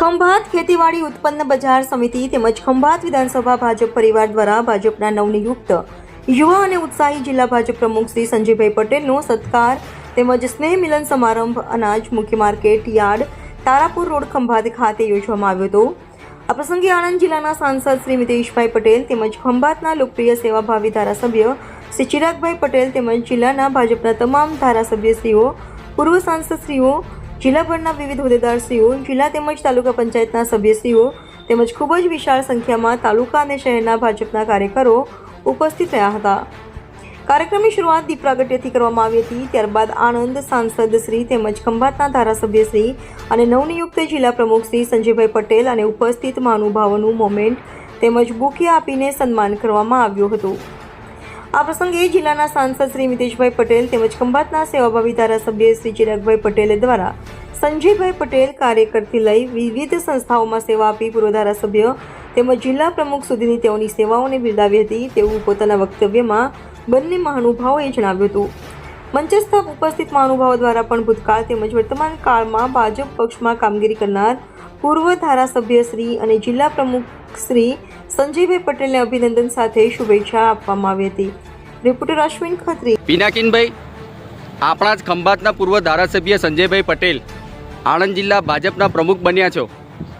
ખંભાત ખેતીવાડી ઉત્પન્ન બજાર સમિતિ તેમજ ખંભાત વિધાનસભા ભાજપ પરિવાર દ્વારા ભાજપના નવનિયુક્ત યુવા અને ઉત્સાહી જિલ્લા ભાજપ પ્રમુખ શ્રી સંજયભાઈ પટેલનો સત્કાર તેમજ સ્નેહ મિલન સમારંભ અનાજ મુખ્ય market yard Tarapur road Khambhat ખાતે યોજવામાં આવ્યો હતો. આ પ્રસંગે આણંદ જિલ્લાના સાંસદ શ્રી મિતેશભાઈ પટેલ તેમજ ખંભાતના લોકપ્રિય સેવાભાવી ધારાસભ્ય શ્રી ચિરાગભાઈ પટેલ તેમજ જિલ્લાના ભાજપના તમામ ધારાસભ્યશ્રીઓ, પૂર્વ સાંસદશ્રીઓ જિલ્લાભરના વિવિધ હોદ્દેદારશ્રીઓ, જિલ્લા તેમજ તાલુકા પંચાયતના સભ્યશ્રીઓ તેમજ ખૂબ જ વિશાળ સંખ્યામાં તાલુકા અને શહેરના ભાજપના કાર્યકરો ઉપસ્થિત રહ્યા હતા. કાર્યક્રમની શરૂઆત દીપ પ્રાગટ્યથી કરવામાં આવી હતી. ત્યારબાદ આણંદ સાંસદ શ્રી તેમજ ખંભાતના ધારાસભ્ય શ્રી અને નવનિયુક્ત જિલ્લા પ્રમુખ શ્રી સંજયભાઈ પટેલ અને ઉપસ્થિત મહાનુભાવોનું મોમેન્ટ તેમજ બુકે આપીને સન્માન કરવામાં આવ્યું હતું. આ પ્રસંગે જિલ્લાના સાંસદ શ્રી મિતેશભાઈ પટેલ તેમજ ખંભાતના સેવાભાવી ધારાસભ્ય શ્રી ચિરાગભાઈ પટેલ દ્વારા સંજયભાઈ પટેલ કાર્યકરથી લઈ વિવિધ સંસ્થાઓમાં સેવા આપી પૂર્વ ધારાસભ્ય તેમજ જિલ્લા પ્રમુખ સુધીની તેઓની સેવાઓને બિરદાવી હતી તેવું પોતાના વક્તવ્યમાં બંને મહાનુભાવોએ જણાવ્યું હતું. મંચસ્થ ઉપસ્થિત મહાનુભાવો દ્વારા પણ ભૂતકાળ તેમજ વર્તમાન કાળમાં ભાજપ પક્ષમાં કામગીરી કરનાર પૂર્વ ધારાસભ્ય શ્રી અને જિલ્લા પ્રમુખ શ્રી સંજયભાઈ પટેલને અભિનંદન સાથે શુભેચ્છા આપવામાં આવી હતી. રિપોર્ટર અશ્વિન ખત્રી. પિનાકિનભાઈ આપણા જ ખંભાતના પૂર્વ ધારાસભ્ય સંજયભાઈ પટેલ આણંદ જિલ્લા ભાજપના પ્રમુખ બન્યા છો.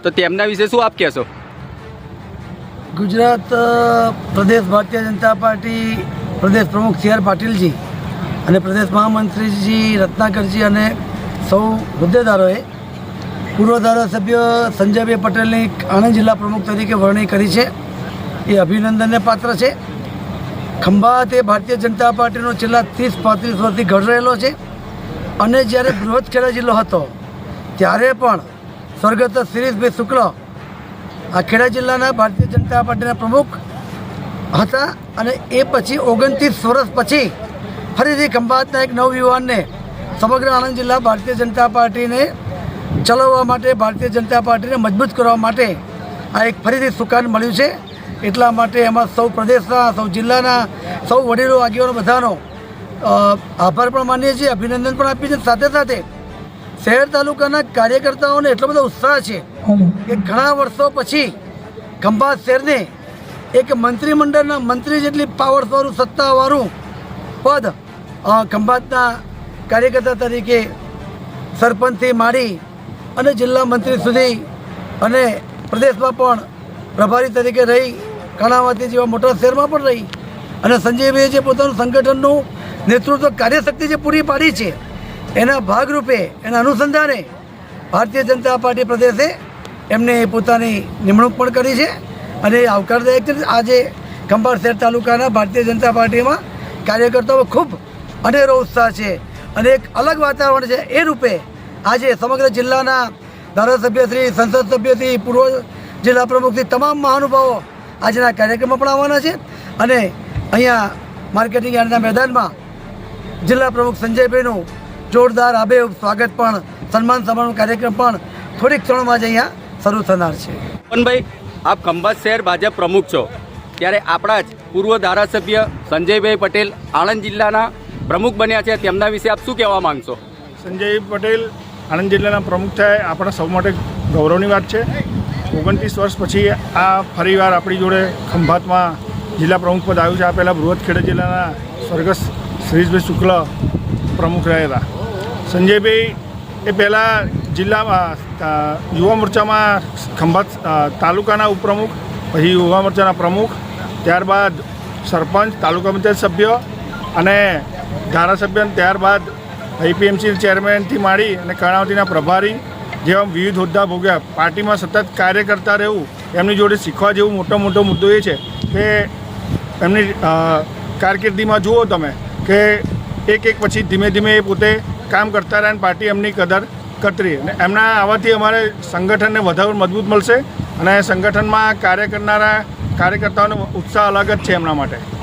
તો તેમના વિશે શું આપ કહેશો? ગુજરાત પ્રદેશ ભારતીય જનતા પાર્ટી પ્રદેશ પ્રમુખ સી આર પાટીલજી અને પ્રદેશ મહામંત્રીજી રત્નાકરજી અને સૌ હોદ્દેદારોએ પૂર્વ ધારાસભ્ય સંજયભાઈ પટેલની આણંદ જિલ્લા પ્રમુખ તરીકે વરણી કરી છે. એ અભિનંદનને પાત્ર છે. ખંભાત એ ભારતીય જનતા પાર્ટીનો છેલ્લા ત્રીસ પાંત્રીસ વર્ષથી ઘડ રહેલો છે. અને જ્યારે બૃહદ ખેડા જિલ્લો હતો, ત્યારે પણ સ્વર્ગસ્થ શિરીષભાઈ શુક્લ આ ખેડા જિલ્લાના ભારતીય જનતા પાર્ટીના પ્રમુખ હતા અને એ પછી ઓગણત્રીસ વર્ષ પછી ફરીથી ખંભાતના એક નવયુવાનને સમગ્ર આણંદ જિલ્લા ભારતીય જનતા પાર્ટીને ચલાવવા માટે ભારતીય જનતા પાર્ટીને મજબૂત કરવા માટે આ એક ફરીથી સુકાન મળ્યું છે. એટલા માટે એમાં સૌ પ્રદેશના, સૌ જિલ્લાના, સૌ વડીલો, આગેવાનો બધાનો આભાર પણ માનીએ છીએ, અભિનંદન પણ આપીએ છીએ. સાથે સાથે શહેર તાલુકાના કાર્યકર્તાઓને એટલો બધો ઉત્સાહ છે કે ઘણા વર્ષો પછી ખંભાત શહેરને એક મંત્રીમંડળના મંત્રી જેટલી પાવરવાળું સત્તાવાળું પદ ખંભાતના કાર્યકર્તા તરીકે સરપંચથી માંડી અને જિલ્લા મંત્રી સુધી અને પ્રદેશમાં પણ પ્રભારી તરીકે રહી કર્ણાવતી જેવા મોટા શહેરમાં પણ રહી અને સંજયભાઈએ જે પોતાનું સંગઠનનું નેતૃત્વ કાર્યશક્તિ જે પૂરી પાડી છે, એના ભાગરૂપે, એના અનુસંધાને ભારતીય જનતા પાર્ટી પ્રદેશે એમને પોતાની નિમણૂક પણ કરી છે અને આવકારદાયક છે આજે ખંભાત શહેર તાલુકાના ભારતીય જનતા પાર્ટીમાં કાર્યકર્તાઓ ખૂબ અનેરો ઉત્સાહ છે અને એક અલગ વાતાવરણ છે, એ રૂપે આજે સમગ્ર જિલ્લાના ધારાસભ્યશ્રી સંસદ સભ્યશ્રી પૂર્વ જિલ્લા પ્રમુખથી તમામ મહાનુભાવો આજના કાર્યક્રમમાં પણ આવવાના છે. અને અહીંયા માર્કેટિંગ યાર્ડના મેદાનમાં જિલ્લા પ્રમુખ સંજયભાઈનું જોરદાર આબેહૂબ સ્વાગત પણ સન્માન સમારોહ કાર્યક્રમ પણ થોડીક ક્ષણોમાં જ અહીંયા શરૂ થનાર છે. પવનભાઈ આપ ખંભાત શહેર ભાજપ પ્રમુખ છો. ત્યારે આપણા જ પૂર્વ ધારાસભ્ય સંજયભાઈ પટેલ આણંદ જિલ્લાના પ્રમુખ બન્યા છે. તેમના વિશે આપ શું કહેવા માંગશો? સંજય પટેલ આણંદ જિલ્લાના પ્રમુખ થાય, આપણા સૌ માટે ગૌરવની વાત છે. ઓગણત્રીસ વર્ષ પછી આ ફરીવાર આપણી જોડે ખંભાતમાં જિલ્લા પ્રમુખ પદ આવ્યું છે. આ પહેલાં બૃહદ ખેડા જિલ્લાના સ્વર્ગસ્થ શ્રીજભાઈ શુક્લ પ્રમુખ રહ્યા સંજયભાઈ, એ પહેલાં જિલ્લામાં યુવા મોરચામાં ખંભાત તાલુકાના ઉપપ્રમુખ, પછી યુવા મોરચાના પ્રમુખ, ત્યારબાદ સરપંચ, તાલુકા પંચાયત સભ્ય અને ધારાસભ્ય ત્યારબાદ આઈપીએમસી ચેરમેનથી માંડી અને કર્ણાવતીના પ્રભારી જેવા વિવિધ હોદ્દા ભોગ્યા. પાર્ટીમાં સતત કાર્ય કરતા રહેવું, એમની જોડે શીખવા જેવું મોટો મોટો મુદ્દો એ છે કે એમની કારકિર્દીમાં જુઓ તમે કે એક એક પછી ધીમે ધીમે એ પોતે કામ કરતા રહ્યા અને પાર્ટી એમની કદર કરતી અને એમના આવવાથી અમારે સંગઠનને વધારે મજબૂત મળશે અને સંગઠનમાં કાર્ય કરનારા કાર્યકર્તાઓનો ઉત્સાહ અલગ જ છે એમના માટે.